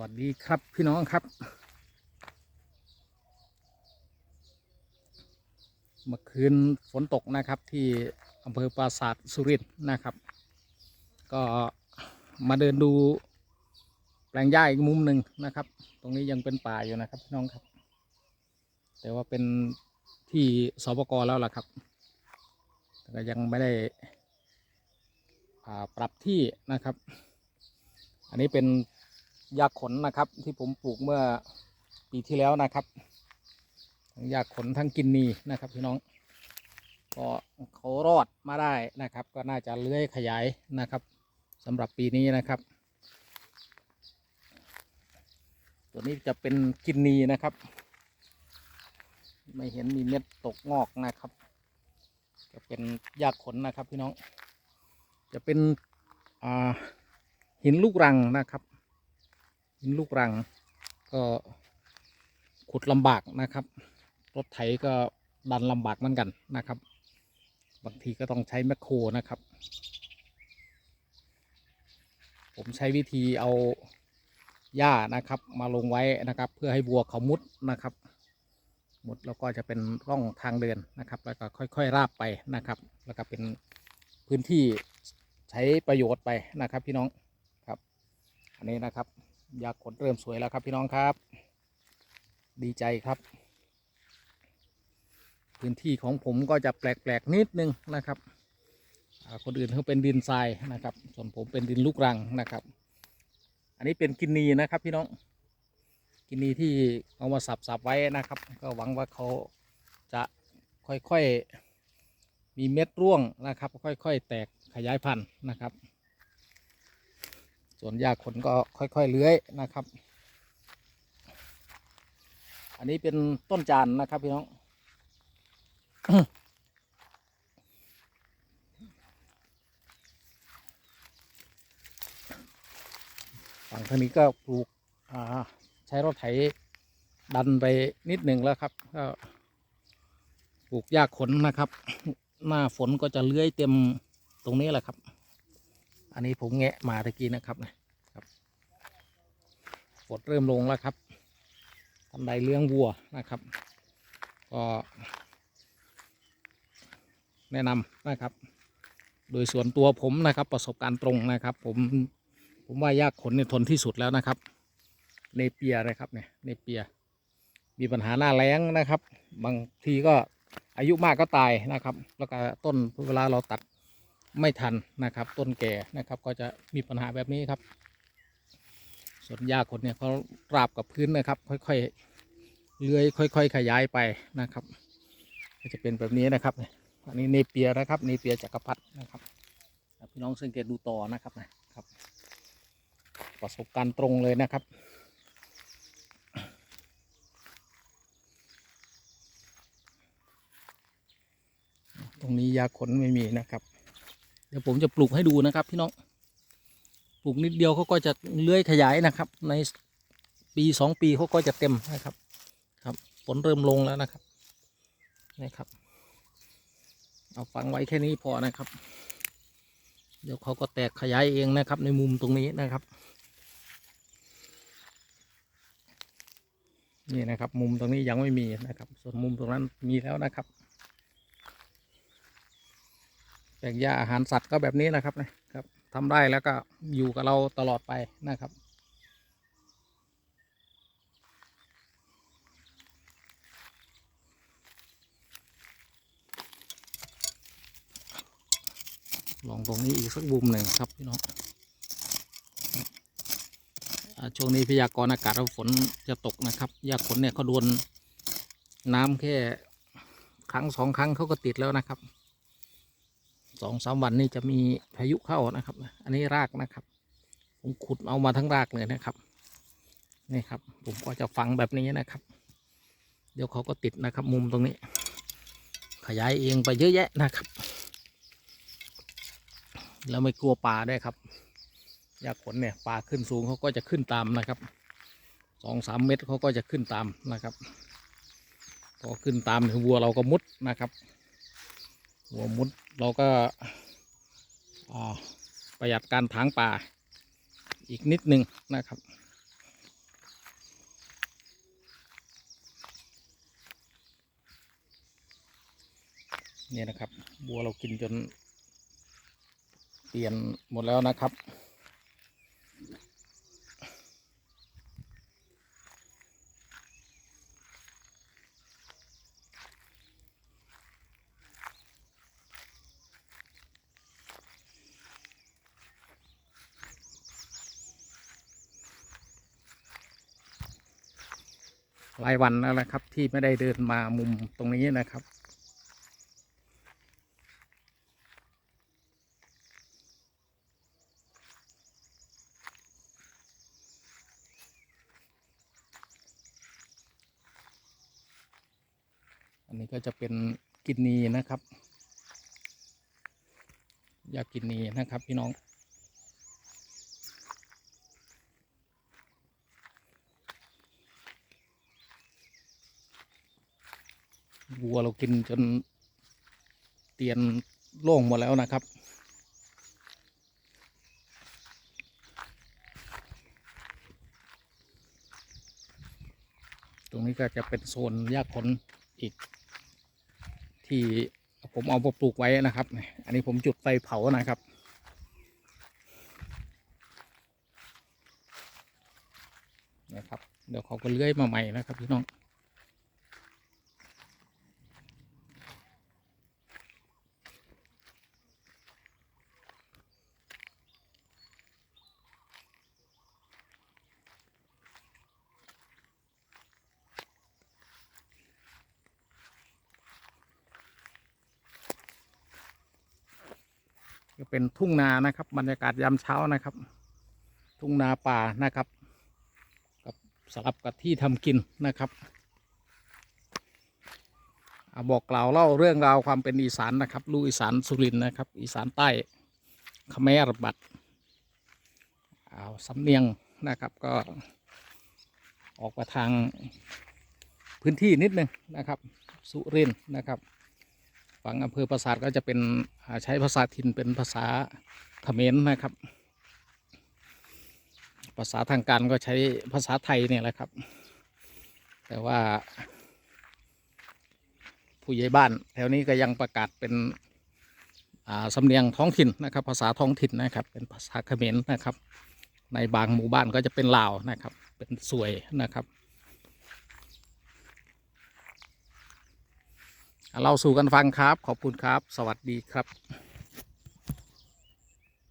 วัสดีครับพี่น้องครับ เมื่อคืนฝนตกนะครับที่อำเภอปราสาทสุรินทร์นะครับ ก็มาเดินดูแปลงหญ้าอีกมุมหนึ่งนะครับ ตรงนี้ยังเป็นป่าอยู่นะครับพี่น้องครับ แต่ว่าเป็นที่สปกแล้วล่ะครับ แต่ยังไม่ได้ปรับที่นะครับ อันนี้เป็น ยาขนนะครับ ที่ผมปลูกเมื่อปีที่แล้วนะครับทั้งยาขนทั้งกินนีนะครับพี่น้อง ก็เขารอดมาได้นะครับ ก็น่าจะเลื้อยขยายนะครับสำหรับปีนี้นะครับ ตัวนี้จะเป็นกินนีนะครับ ไม่เห็นมีเม็ดตกงอกนะครับจะเป็นยาขนนะครับพี่น้อง จะเป็นหินลูกรังนะครับ ลูกรัง ก็ขุดลำบากนะครับ รถไถก็ดันลำบากเหมือนกันนะครับ บางทีก็ต้องใช้แมคโครนะครับ ผมใช้วิธีเอาหญ้านะครับมาลงไว้นะครับ เพื่อให้วัวเขามุดนะครับ มุดแล้วก็จะเป็นร่องทางเดินนะครับ แล้วก็ค่อยๆราบไปนะครับ แล้วก็เป็นพื้นที่ใช้ประโยชน์ไปนะครับพี่น้องครับ อันนี้นะครับ ยาขนเริ่มสวยแล้วครับพี่น้องครับ ดีใจครับ พื้นที่ของผมก็จะแปลกๆนิดนึงนะครับคนอื่นเขาเป็นดินทรายนะครับ ส่วนผมเป็นดินลูกรังนะครับ อันนี้เป็นกินนีนะครับพี่น้อง กินนีที่เอามาสับๆไว้นะครับ ก็หวังว่าเขาจะค่อยๆมีเม็ดร่วงนะครับ ค่อยๆ แตกขยายพันธุ์นะครับ ส่วนหญ้าขนก็ค่อยๆเลื้อยนะครับ อันนี้เป็นต้นจานนะครับพี่น้องฝั่งทางนี้ก็ปลูกใช้รถไถดันไปนิดหนึ่งแล้วครับก็ปลูกหญ้าขนนะครับ หน้าฝนก็จะเลื้อยเต็มตรงนี้แหละครับ นนี้ผมแงะมาตะกี้นะครับนะครับฝนเริ่มลงแล้วครับทำใดเลี้ยงวัวนะครับ ก็แนะนำนะครับ โดยส่วนตัวผมนะครับประสบการณ์ตรงนะครับ ผมผมว่ายากขนเนี่ยทนที่สุดแล้วนะครับเนเปียนะครับเนี่ยเนเปีย มีปัญหาหน้าแล้งนะครับ บางทีก็อายุมากก็ตายนะครับ แล้วก็ต้นเวลาเราตัด ไม่ทันนะครับ ต้นแก่นะครับ ก็จะมีปัญหาแบบนี้ครับ ส่วนหญ้าขนเนี่ยเขาราบกับพื้นนะครับ ค่อยๆเลื้อยค่อย ๆ ขยายไปนะครับ ก็จะเป็นแบบนี้นะครับอันนี้เนเปียนะครับเนเปียจักรพรรดินะครับพี่น้องสังเกตดูต่อนะครับนะครับ ประสบการณ์ตรงเลยนะครับตรงนี้ยาขนไม่มีนะครับ เดี๋ยวผมจะปลูกให้ดูนะครับ พี่น้องปลูกนิดเดียวเขาก็จะเลื้อยขยายนะครับ ในปีสองปีเขาก็จะเต็มนะครับ ครับฝนเริ่มลงแล้วนะครับนี่ครับ เอาฝังไว้แค่นี้พอนะครับ เดี๋ยวเขาก็แตกขยายเองนะครับ ในมุมตรงนี้นะครับ นี่นะครับ มุมตรงนี้ยังไม่มีนะครับ ส่วนมุมตรงนั้นมีแล้วนะครับ แปลงหญ้าอาหารสัตว์ก็แบบนี้นะครับนะครับทำได้แล้วก็อยู่กับเราตลอดไปนะครับลองตรงนี้อีกสักบุมหนึ่งครับพี่น้องช่วงนี้พยากรณ์อากาศว่าฝนจะตกนะครับหญ้าขนเนี่ยเขาโดนน้ำแค่ครั้งสองครั้งเขาก็ติดแล้วนะครับ สองสามวันนี้จะมีพายุเข้านะครับ อันนี้รากนะครับ ผมขุดเอามาทั้งรากเลยนะครับ นี่ครับ ผมก็จะฝังแบบนี้นะครับ เดี๋ยวเขาก็ติดนะครับ มุมตรงนี้ ขยายเองไปเยอะแยะนะครับ แล้วไม่กลัวป่าด้วยครับยาขนเนี่ยป่าขึ้นสูงเขาก็จะขึ้นตามนะครับสองสามเมตรเขาก็จะขึ้นตามนะครับพอขึ้นตามเนี่ยวัวเราก็มุดนะครับ หัวมุดเราก็ประหยัดการถางป่าอีกนิดหนึ่งนะครับ นี่นะครับ บัวเรากินจน เปลี่ยนหมดแล้วนะครับ หลายวันแล้วนะครับ ที่ไม่ได้เดินมามุมตรงนี้นะครับ อันนี้ก็จะเป็นกินนีนะครับ ยากินนีนะครับพี่น้อง วัวเรากินจนเตียนโล่งหมดแล้วนะครับ ตรงนี้ก็จะเป็นโซนหญ้าขนอีก ที่ผมเอาปลูกไว้นะครับ อันนี้ผมจุดไฟเผานะครับนะครับ เดี๋ยวเขาก็เลื้อยมาใหม่นะครับพี่น้อง เป็นทุ่งนานะครับ บรรยากาศยามเช้านะครับ ทุ่งนาป่านะครับ กับสลับกับที่ทำกินนะครับอบอกกล่าวเล่าเรื่องราวความเป็นอีสานนะครับลูกอีสานสุรินนะครับ อีสานใต้ขแมรบัดเอาสำเนียงนะครับก็ออกไปทางพื้นที่นิดนึงนะครับ สุรินนะครับ ฝั่งอำเภอปราสาทก็จะเป็นใช้ภาษาถิ่นเป็นภาษาเขมรนะครับ ภาษาทางการก็ใช้ภาษาไทยเนี่ยแหละครับ แต่ว่า ผู้ใหญ่บ้านแถวนี้ก็ยังประกาศเป็นสำเนียงท้องถิ่นนะครับ ภาษาท้องถิ่นนะครับ เป็นภาษาเขมรนะครับ ในบางหมู่บ้านก็จะเป็นลาวนะครับ เป็นสวยนะครับ เล่าสู่กันฟังครับ ขอบคุณครับ สวัสดีครับ